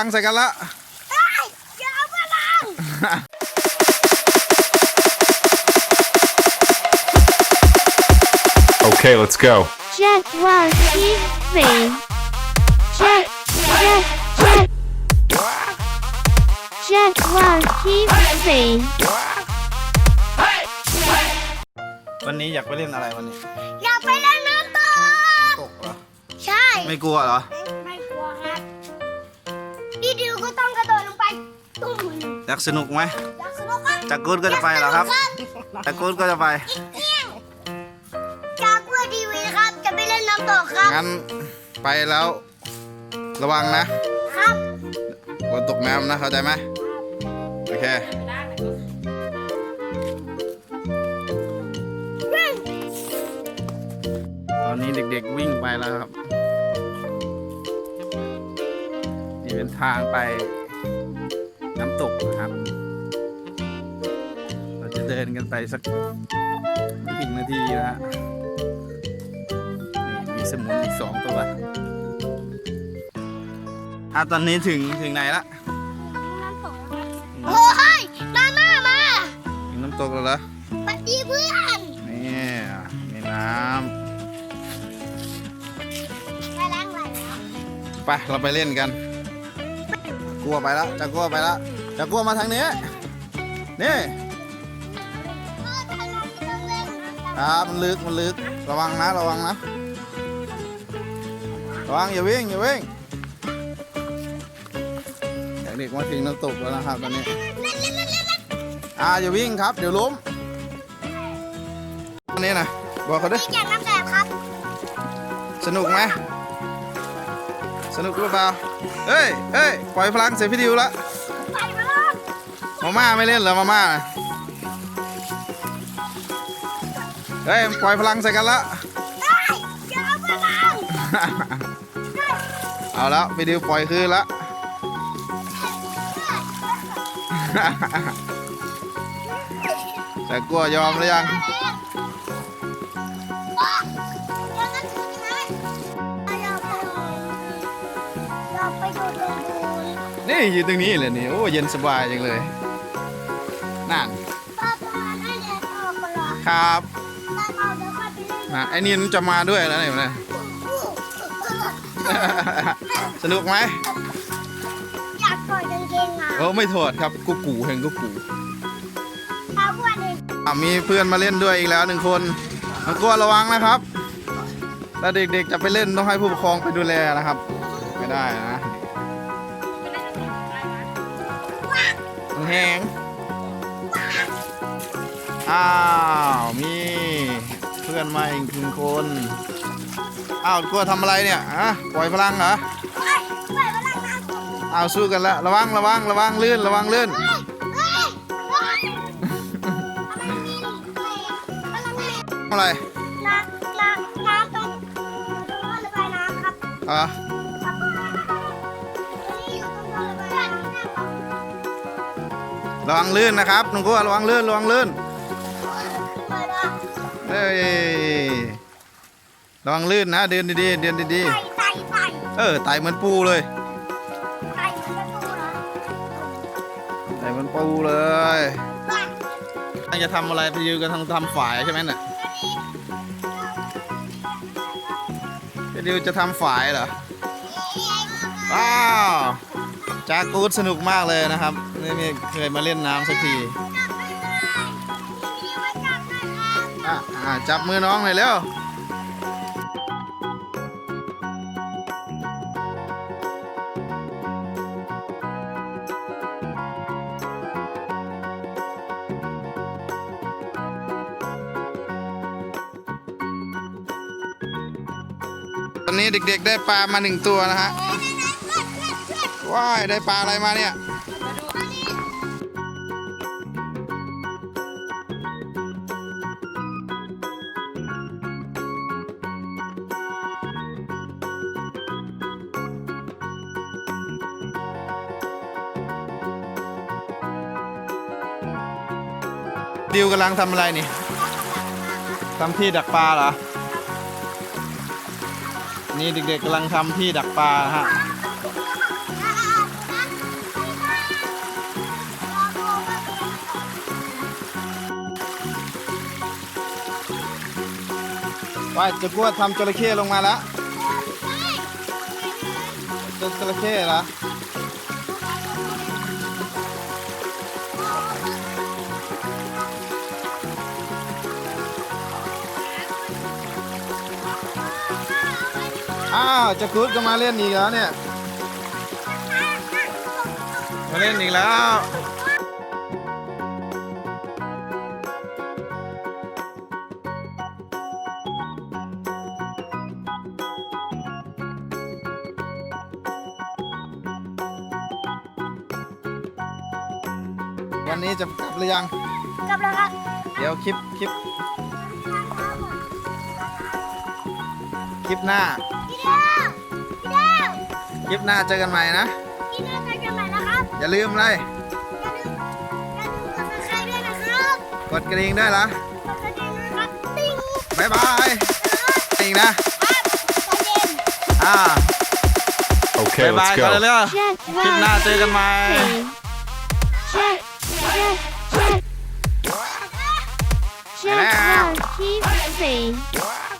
ฟังใส่กันละเอ้ยอย่าเอาพลัง Okay, let's go. Jet one keep free. Jet jet jet. Jet one keep free. วันนี้อยากไปเล่นอะไรวันนี้ อย่าไปเล่นน้ำตกตกเหรอ ใช่ ไม่กลัวเหรอ มอยากสนุกไหมอยากสนุกครับจากกูดก็จะไปเหรอครับอยากสนุกจากกูดก็จะไปเอี้ยงจากกลัวดีวีครับ จะไปเล่นน้ำตกครับ งั้นไปแล้วระวังนะครับกลัวตกน้ำนะเข้าใจไหมโอเควิ่งตอนนี้เด็กๆวิ่งไปแล้วครับ นี่เป็นทางไป น้ำตกนะครับ เราจะเดินกันไปสักไม่ถึงนาทีนะฮะนี่มีสมุนอีกสองตัวอะตอนนี้ถึงถึงไหนละโอ้ยมาม่ามาถึงน้ำตกแล้วเหรอสวัสดีเพื่อนนี่มีน้ไปล้างไหลแล้วำไปเราไปเล่นกัน กลัวไปแล้วจะกลัวไปแล้วจะกลัวมาทางนี้ นี่เออแต่เราไม่ต้องเล่นนะครับมันลึก มันลึก ระวังนะ ระวังนะ ระวังอย่าวิ่งอย่าวิ่งเด็กๆมาถึงน้ำตกแล้วนะครับตอนนี้เล่นเล่นเล่นเล่นเล่นอ่าอย่าวิ่งครับ เดี๋ยวล้มอันนี้นะบอกเขาด้วยพี่อยากน้ำแดดครับ สนุกไหม สนุกหรือเปล่าเฮ้ยเฮ้ยปล่อยพลังเสียพี่ดิวละไปมาแล้วมาม่าไม่เล่นเหรอมาม่าน่ะเฮ้ยปล่อยพลังใส่กันละเอ้ยอย่าเอาพลังเอาแล้วพี่ดิวปล่อยคืนละแต่กลัวยอมหรือยัง นนี่อยู่ตรงนี้เลยนี่ โอ้เย็นสบายจังเลยนั่นป้าพาให้แดดออกมาหรอครับป้าเอาเดี๋ยวป้าไปเล่นนะไอ้นี่มันจะมาด้วยแล้วเนี่ยนะ สนุกไหมอยากถอดกางเกงอะโอ้ไม่ถอดครับกูกูเห็นกูกูเอาพวกเด็กอะมีเพื่อนมาเล่นด้วยอีกแล้วหนึ่งคนมันกลัวระวังนะครับถ้าเด็กๆจะไปเล่นต้องให้ผู้ปกครองไปดูแลนะครับ ไม่ได้นะ แหงอ้าว มีเพื่อนมาอีกหนึ่งคน อ้าวกลัวทำอะไรเนี่ยอะปล่อยพลังเหรอเฮ้ยเฮ้ยมาลังน้ำตกอ้าวสู้กันแล้วระวังระวังระวังลื่นระวังลื่นเฮ้ยเฮ้ยเฮ้ยมาลังมีอะไรน้ำน้ำน้ำตรงตรงระบายน้ำครับอะ ระวังลื่นนะครับน้องกลัวระวังลื่นระวังลื่นเปิดอะเอ้ยระวังลื่นนะ เดินดีๆเดินดีไต่ไต่ไต่ๆเออไต่เหมือนปูเลยไต่เหมือนประตูนะไต่เหมือนปูเลยไปจะทำอะไรไปยืนกันทางทำฝายใช่ไหมน่ะพี่ดิวจะทำฝายเหรอว้าว จากูดสนุกมากเลยนะครับไม่มีเคยมาเล่นน้ำสักทีอะจับมือน้องหน่อยเร็วตอนนี้เด็กๆได้ปลามาหนึ่งตัวนะฮะ ว้ายได้ปลาอะไรมาเนี่ยดิวกำลังทำอะไรนี่ทำที่ดักปลาเหรอ นี่เด็กๆกำลังทำที่ดักปลาฮะ ว่าจะกลัวทำจระเข้ลงมาแล้วจะจระเข้เหรออ้าวจะกูดก็มาเล่นอีกแล้วเนี่ย มาเล่นอีกแล้ว วันนี้จะกลับหรือยัง กลับแล้วครับเดี๋ยวคลิปคลิปคลิปหน้า พี่เดียวพี่เดียวคลิปหน้าเจอกันใหม่นะพี่เดียวเจอกันใหม่นะครับอย่าลืมเลย อย่าลืมอย่าลืมกดซับสไครต์ด้วยนะครับกดกระดิ่งด้วยละกดกระดิ่งด้วยนะครับติ๊งบ๊ายบายอีกนะ ครับตอนเย็น อ่า Okay, บ๊ายบาย let's ก่อน go. เร็ว Check ๆคลิปหน้าเจอกันใหม่ Check, Just keep.